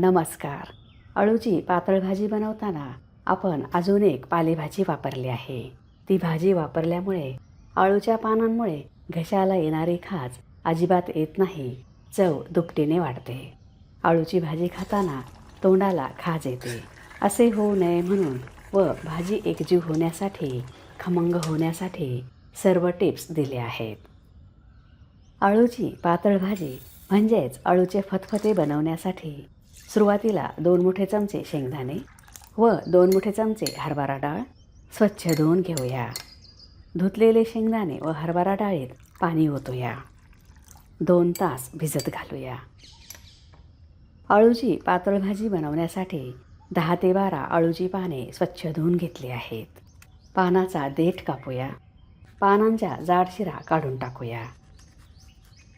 नमस्कार. अळूची पातळ भाजी बनवताना आपण अजून एक पालेभाजी वापरली आहे. ती भाजी वापरल्यामुळे अळूच्या पानांमुळे घशाला येणारी खाज अजिबात येत नाही चव दुपटीने वाढते. अळूची भाजी खाताना तोंडाला खाज येते. असे होऊ नये म्हणून व भाजी एकजीव होण्यासाठी खमंग होण्यासाठी सर्व टिप्स दिले आहेत. अळूची पातळ भाजी म्हणजेच अळूचे फतफते बनवण्यासाठी सुरुवातीला दोन मोठे चमचे शेंगदाणे व दोन मोठे चमचे हरभरा डाळ स्वच्छ धुवून घेऊया. धुतलेले शेंगदाणे व हरभरा डाळीत पाणी ओतूया. दोन तास भिजत घालूया. अळूची पातळ भाजी बनवण्यासाठी दहा ते बारा अळूची पाने स्वच्छ धुवून घेतली आहेत. पानाचा देठ कापूया. पानांच्या जाड शिरा काढून टाकूया.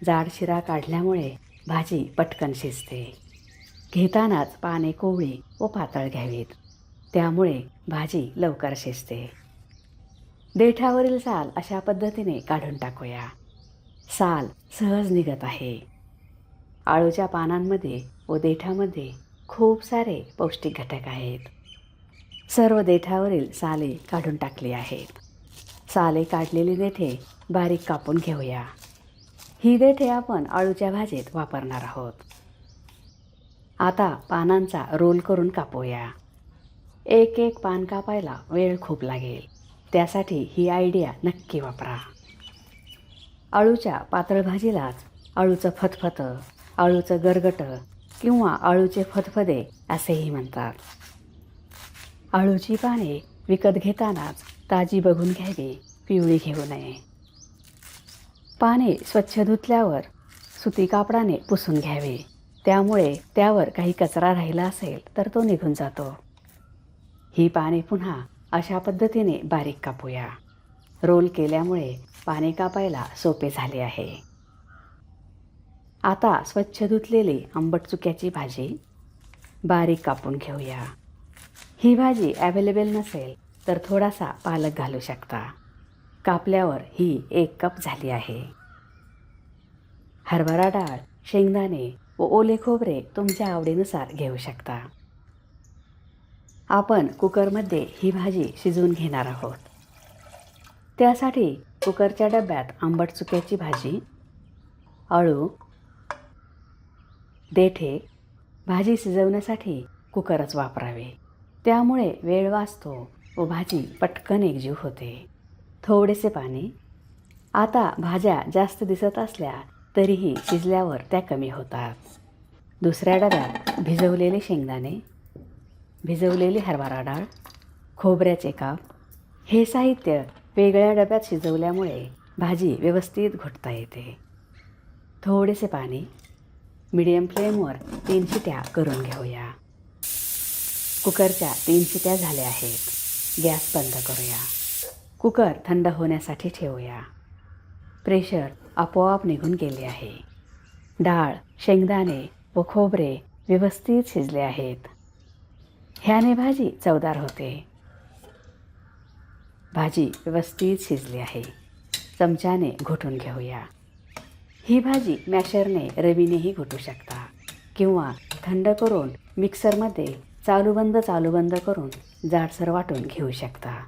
जाड शिरा काढल्यामुळे भाजी पटकन शिजते. घेतानाच पाने कोवळी व पातळ घ्यावीत. त्यामुळे भाजी लवकर शिजते. देठावरील साल अशा पद्धतीने काढून टाकूया. साल सहज निघत आहे. आळूच्या पानांमध्ये व देठामध्ये खूप सारे पौष्टिक घटक आहेत. सर्व देठावरील साले काढून टाकली आहेत. साले काढलेली देठे बारीक कापून घेऊया. ही देठे आपण अळूच्या भाजीत वापरणार आहोत. आता पानांचा रोल करून कापूया. एक एक पान कापायला वेळ खूप लागेल. त्यासाठी ही आयडिया नक्की वापरा. अळूच्या पातळ भाजीलाच अळूचं फतफतं अळूचं गरगट किंवा अळूचे फतफदे असेही म्हणतात. अळूची पाने विकत घेतानाच ताजी बघून घ्यावी पिवळी घेऊ नये. पाने स्वच्छ धुतल्यावर सुती कापडाने पुसून घ्यावे. त्यामुळे त्यावर काही कचरा राहिला असेल तर तो निघून जातो. ही पाने पुन्हा अशा पद्धतीने बारीक कापूया. रोल केल्यामुळे पाने कापायला सोपे झाले आहे. आता स्वच्छ धुतलेली आंबट चुक्याची भाजी बारीक कापून घेऊया. ही भाजी ॲवेलेबल नसेल तर थोडासा पालक घालू शकता. कापल्यावर ही एक कप झाली आहे. हरभरा डाळ शेंगदाणे व ओले खोबरे तुमच्या आवडीनुसार घेऊ शकता. आपण कुकरमध्ये ही भाजी शिजवून घेणार आहोत. त्यासाठी कुकरच्या डब्यात आंबट चुक्याची भाजी अळू देठे भाजी शिजवण्यासाठी कुकरच वापरावे. त्यामुळे वेळ वाचतो व भाजी पटकन एकजीव होते. थोडेसे पाणी. आता भाज्या जास्त दिसत असल्या तरीही शिजल्यावर त्या कमी होतात. दुसऱ्या डब्यात भिजवलेले शेंगदाणे भिजवलेली हरभरा डाळ खोबऱ्याचे काप हे साहित्य वेगळ्या डब्यात शिजवल्यामुळे भाजी व्यवस्थित घोटता येते. थोडेसे पाणी मिडियम फ्लेमवर तीन शिट्या करून घेऊया. कुकरच्या तीन शिट्या झाल्या आहेत. गॅस बंद करूया. कुकर थंड होण्यासाठी ठेवूया. प्रेशर आपोआप निघून गेले आहे. डाळ शेंगदाणे व खोबरे व्यवस्थित शिजले आहेत. ह्याने भाजी चवदार होते. भाजी व्यवस्थित शिजली आहे. चमच्याने घोटून घेऊया. ही भाजी मॅशरने रवीनेही घोटू शकता किंवा थंड करून मिक्सरमध्ये चालूबंद चालूबंद करून जाडसर वाटून घेऊ शकता.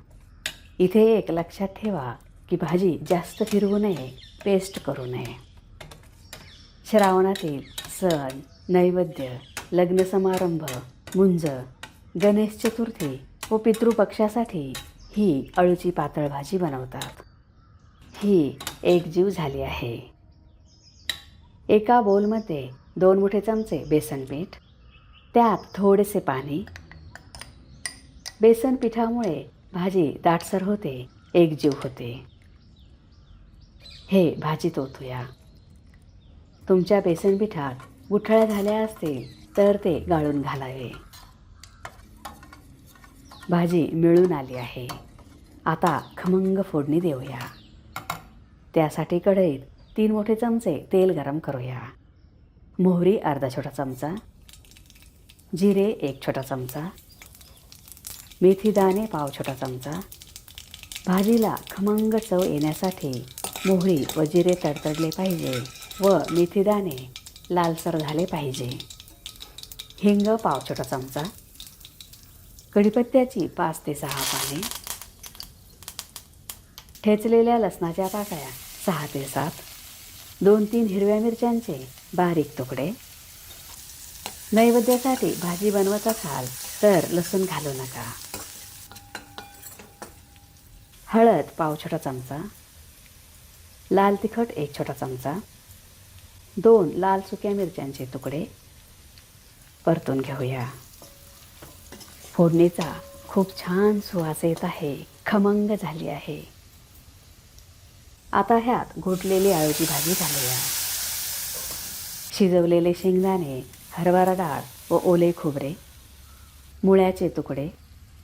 इथे एक लक्षात ठेवा की भाजी जास्त फिरवू नये पेस्ट करू नये. श्रावणातील सण नैवेद्य लग्न समारंभ मुंज गणेश चतुर्थी व पितृपक्षासाठी ही अळूची पातळ भाजी बनवतात. ही एकजीव झाली आहे. एका बोलमध्ये दोन मोठे चमचे बेसन पीठ त्यात थोडेसे पाणी. बेसन पिठामुळे भाजी दाटसर होते एकजीव होते. हे भाजीत ओतूया तुमच्या बेसन पिठात गुठळ्या झाल्या असतील तर ते गाळून घालावे. भाजी मिळून आली आहे. आता खमंग फोडणी देऊया. त्यासाठी कढईत तीन मोठे चमचे तेल गरम करूया. मोहरी अर्धा छोटा चमचा. जिरे एक छोटा चमचा. मेथी दाणे पाव छोटा चमचा. भाजीला खमंग चव येण्यासाठी मोहरी व जिरे तडतडले पाहिजे व मेथीदाणे लालसर झाले पाहिजे. हिंग पाव छोटा चमचा कढीपत्त्याची पाच ते सहा पाने ठेचलेल्या लसणाच्या पाकळ्या सहा ते सात दोन तीन हिरव्या मिरच्यांचे बारीक तुकडे. नैवेद्यासाठी भाजी बनवत असाल तर लसूण घालू नका. हळद पाव छोटा चमचा लाल तिखट एक छोटा चमचा दोन लाल सुक्या मिरच्यांचे तुकडे परतून घेऊया. फोडणीचा खूप छान सुवास येत आहे खमंग झाली आहे. आता ह्यात घोटलेली आळूची भाजी घालूया. शिजवलेले शेंगदाणे हरभरा डाळ व ओले खोबरे मुळ्याचे तुकडे.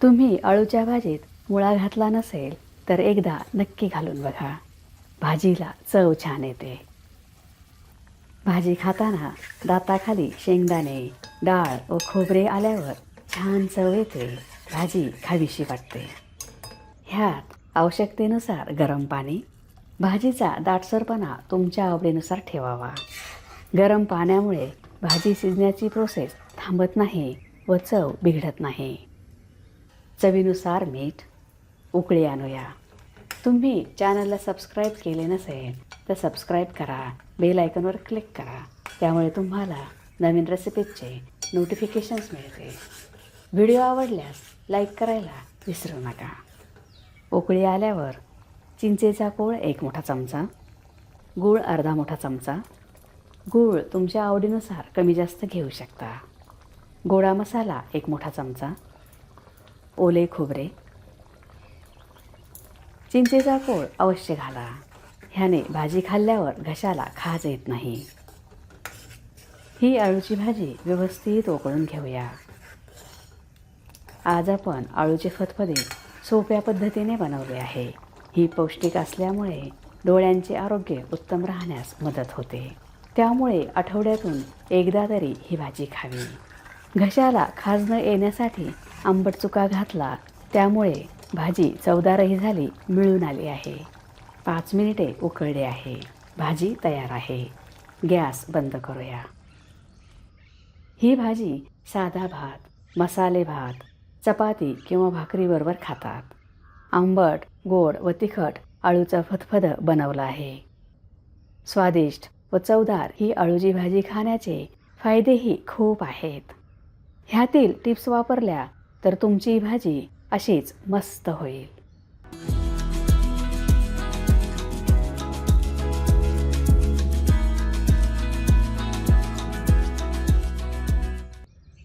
तुम्ही अळूच्या भाजीत मुळा घातला नसेल तर एकदा नक्की घालून बघा. भाजीला चव छान येते. भाजी खाताना दाताखाली शेंगदाणे डाळ व खोबरे आल्यावर छान चव येते. भाजी खावीशी वाटते. ह्यात आवश्यकतेनुसार गरम पाणी भाजीचा दाटसरपणा तुमच्या आवडीनुसार ठेवावा. गरम पाण्यामुळे भाजी शिजण्याची प्रोसेस थांबत नाही व चव बिघडत नाही. चवीनुसार मीठ उकळी आणूया. तुम्ही चॅनलला सबस्क्राईब केले नसेल तर सबस्क्राईब करा बेल आयकॉनवर क्लिक करा. त्यामुळे तुम्हाला नवीन रेसिपीजचे नोटिफिकेशन्स मिळते. व्हिडिओ आवडल्यास लाईक करायला विसरू नका. उकळी आल्यावर चिंचेचा कोळ एक मोठा चमचा गूळ अर्धा मोठा चमचा. गूळ तुमच्या आवडीनुसार कमी जास्त घेऊ शकता. गोडा मसाला एक मोठा चमचा. ओले खोबरे चिंचेचा कोळ अवश्य घाला. ह्याने भाजी खाल्ल्यावर घशाला खाज येत नाही. ही आळूची भाजी व्यवस्थित उकळून घेऊया. आज आपण आळूचे फतफदे सोप्या पद्धतीने बनवले आहे. ही पौष्टिक असल्यामुळे डोळ्यांचे आरोग्य उत्तम राहण्यास मदत होते. त्यामुळे आठवड्यातून एकदा तरी ही भाजी खावी. घशाला खाज न येण्यासाठी आंबट चुका घातला त्यामुळे भाजी चवदारही झाली मिळून आली आहे. पाच मिनिटे उकळली आहे. भाजी तयार आहे. गॅस बंद करूया. ही भाजी साधा भात मसाले भात चपाती किंवा भाकरीबरोबर खातात. आंबट गोड व तिखट अळूचं फतफद बनवलं आहे. स्वादिष्ट व चवदार ही अळूची भाजी खाण्याचे फायदेही खूप आहेत. ह्यातील टिप्स वापरल्या तर तुमची भाजी अशीच मस्त होईल.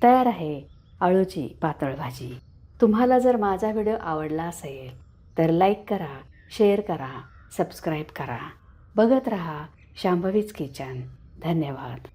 तयार आहे आळूची पातळ भाजी. तुम्हाला जर माझा व्हिडिओ आवडला असेल तर लाईक करा शेअर करा सबस्क्राईब करा. बघत रहा शांभवीच किचन. धन्यवाद.